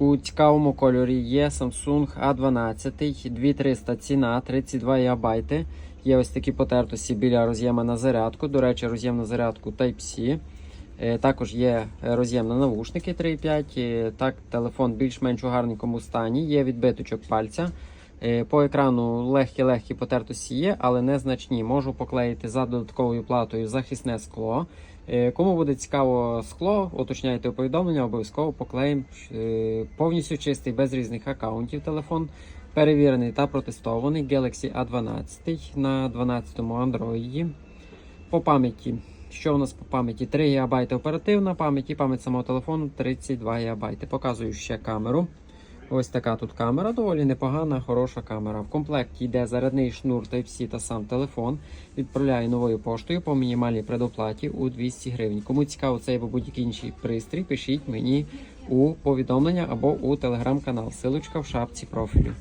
У цікавому кольорі є Samsung A12, 2300 ціна, 32 ГБ. Є ось такі потертості біля роз'єма на зарядку. До речі, роз'єм на зарядку Type-C. Е, Також є роз'єм на навушники 3.5. Е, Так, телефон більш-менш у гарненькому стані. Є відбиточок пальця. Е, По екрану легкі-легкі потертості є, але незначні. Можу поклеїти за додатковою платою захисне скло. Е, Кому буде цікаво скло, уточняйте повідомлення, обов'язково поклеїмо Е, повністю чистий, без різних аккаунтів телефон. Перевірений та протестований Galaxy A12 на 12-му Android. По пам'яті. Що у нас по пам'яті? 3 ГБ оперативна пам'ять і пам'ять самого телефону 32 ГБ. Показую ще камеру. Ось така тут камера, доволі непогана, хороша камера. В комплекті йде зарядний шнур Type-C та сам телефон. Відправляю новою поштою по мінімальній предоплаті у 200 гривень. Кому цікаво цей або будь-який інший пристрій, пишіть мені у повідомлення або у телеграм-канал. Силочка в шапці профілю.